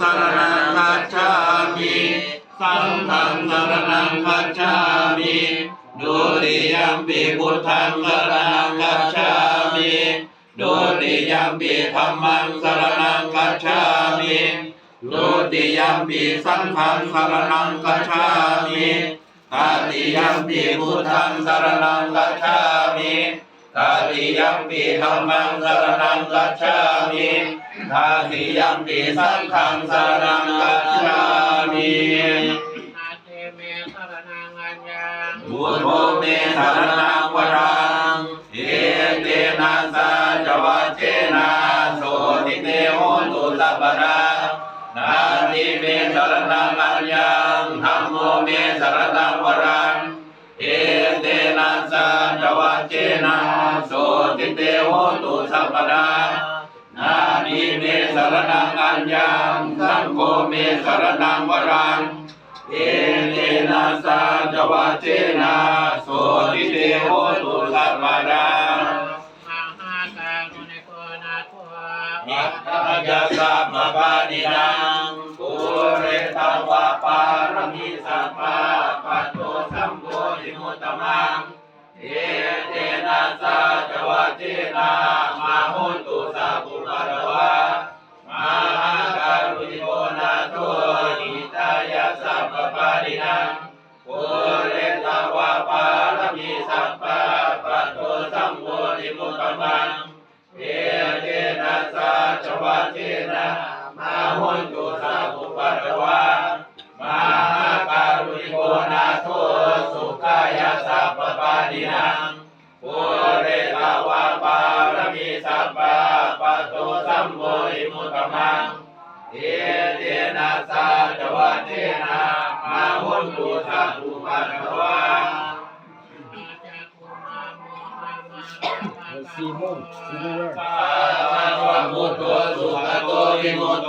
สรณังคัจฉามิสังฆังสรณังคัจฉามิดุติยัมปิพุทธังสรณังคัจฉามิดุติยัมปิธัมมังสรณังคัจฉามิดุติยัมปิสังฆังสรณังคัจฉามิตติยัมปิพุทธังสรณังคัจฉามิ ตติยัมปิธัมมังสรณังคัจฉามิตติยัมปิสังฆังสรณังคัจฉามิอาเตเมสรนังอัญญังพุทโธเมสรณังวรังเอเตนะสาจวัจเจนะโสติเตโหตุสัพพะรานาทิเมสรณังอัญญังธัมโมเมสรณังวรัง เตนะสาจวัจเจนะโสติเตโหตุสัพพะรานาทิเมสรณังอัญญังสังโฆเมสรณังวรังเอเนนะสาจวัจเจนะโสติเตโหตุสัพพะรามหาตาลุนิโกนาอิทธยาสัพพะปานินังปุเรตวะปารมิสัพพะ เอเตนะสาจวัจเจนะมาหุตุสัพพุปะระวะมหาการุณิโกนาโทอิทธยาสัพพะปานินังปุเรตวะปารมิสัพพะปัตโตสัมโพธิมุตตมังเอเตนะสาจวัจเจนะมาหุตุ โพธิมุตตมังเอเตนะสาจวัจเจนะมาหุนตุสัพพุปะระวะอาจาคุมาโมหามาสี่โมงสี่โมงสาวะพุทโธสุขโตวิมุตโต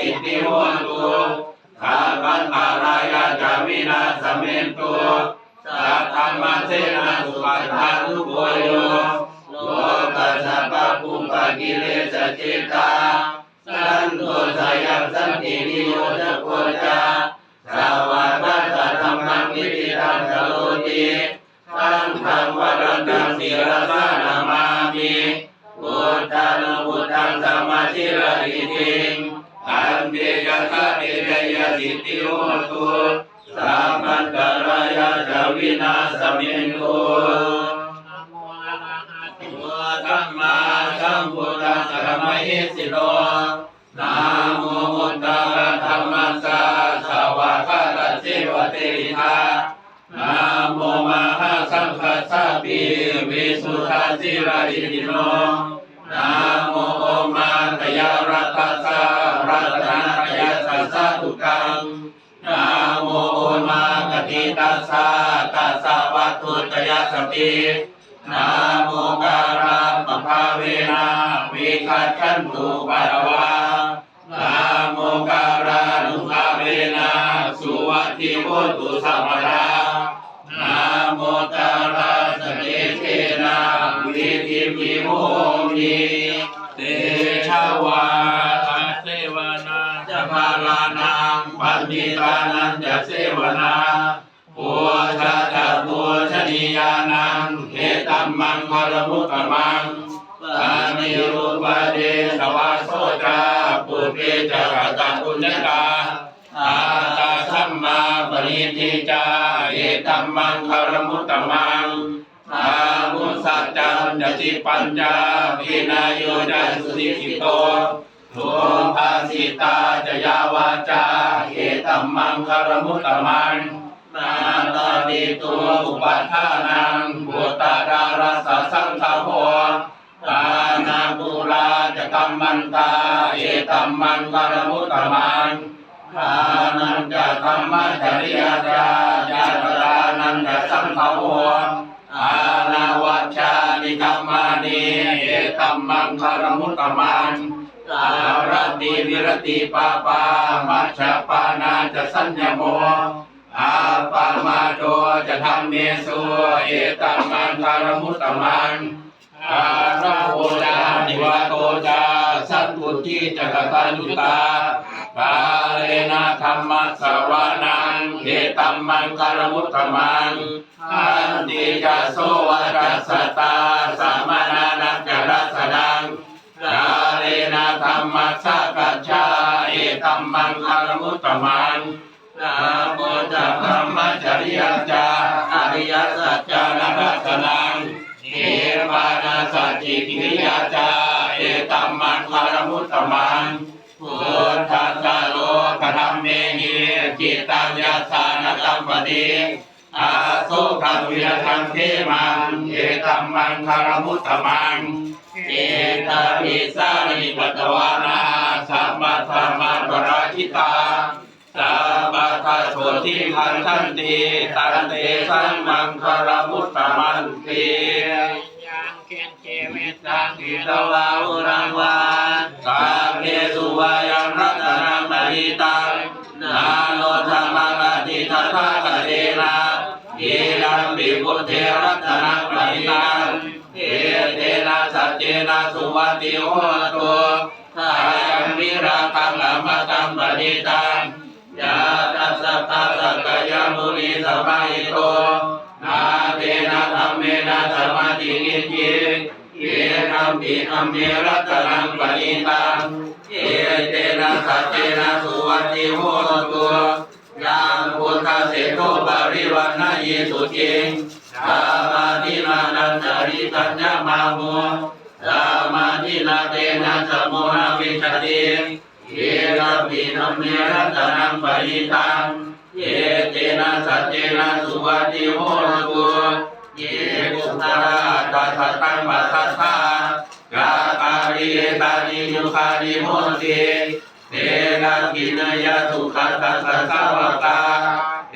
สิทธิโหตุข้าพันตารายาจาวินาสเมนโตสัทธรรมเสนาสุปัฏฐานุโกโยโลกัสสะปะปุปะกิเลสจิตตาสันโตสยัมสันตินิโยชโกจาสาวาตัสสะธรรมังนิพิตังสโลติสังฆังวรันตังศิรสานามามิพุทธานุพุทธังสัมมาชิรติติะยะสิโหตุสัมปันตรายะจวินาสมนโตนโมอะระหะโตธัมมาสัมพุทธัสสะมะหิสิโลนะโมมุตตะธัมมัสสะสวะคะตะเสวะเตริทานะโมมหาสังฆสสะปิวิสุทธาสิราริโนนะโมโอ มาตยารัตตสารัตนาตยาสัสสะตุกังนะโมโอมากติตัสสะตัสสะวัตถุตยาสตินะโมการะปะภาเวนะวิคัจฉันตุปะระวะนะโมการะนุภาเวนะสุวัติโหตุสัมปทานะโมกา ปันติตานันจะเสวนาปัวชะจะปัวชนียานังเหตัมมังคารมุตตมังปานิรูปะเดสวาโสจาปุเพจะกตังปุญญกาอาตาสัมมาปริทิจาเอตัมมังคารมุตตมังอามุสัจจังจติปัญจวินาโยจันสุติกิโต ทุมภาสิตาจยาวาจาเอตัมมังคารมุตตมันนาตาติตัวอุปัฏฐานังบุตตาดาราสสังฆโหตานาบุราจะกัมมันตาเอตัมมังคารมุตตมันทานันจะธรรมจริยาจาญาตรานันจะสังฆโหอาณาวัชชานิกัมมานีเอตัมมังคารมุตตมันารติวิรติปาปามัชฌปานาจะสัญญโมอาปามาโตจะทำเมสุเอตัมมังคารมุตตมันอาราโอจานิวาโตจาสัตตุจีจักตัญญุตากาเลนะธรรมะสวานังเอตัมมังคารมุตตมันอันติจะโสวรัสสตาสัมมานานัจจรัสดา นะธรรมะสักกัจฉาเอตัมมังคารมุตตมันนะโมตัสสะมจริยจาอริยสัจจานัตนังเอวานาสัจจิกิริยาจาเอตัมมังคารมุตตมังพุทธัสสะโลกธรรมเมหิจิตตังยัสสานตัมปติอา สขังวิรทังเทมังเอตัมมังคารมุตตมัง เอตาปิสานิปัตวานาสัมมาธรรมาปราชิตาสัพพะทะโสติพันธันติตันเตสัมมังคารมุตตมันติยังเกณเจเวตังอิตวาอุรังวาสาเพสุวายังรัตนังปริตังนาโนธรรมังอธิทัตถะกะเทนะ เอรัมปิพุทเทรัตนังปริตังเอเตนะสัจเจนะสุวัติโหตุทายังวิราคังอมตังปริตังยาตัสสะตาสักกายมุนีสมาหิโตนาเตนะธรรมเมนะสมาธิกิจิเยนัมปินัมเมรัตนังปณิตังเอเตนะสัจเจนะสุวัติโหตุ พุทธเสโตปริวันนาเยสุจิงสามาธินานันจริตัญญามาโมสามาธินาเตนะสมุนาวิชาติเยนะปินเมรัตนังปริตังเยเตนะสัจเจนะสุวัติโหตุเยกุตระตัสสะตังปัสสัทธากาตาริตานิยุคานิโหติ เตนะกินยะสุขัสสะสสะวะตา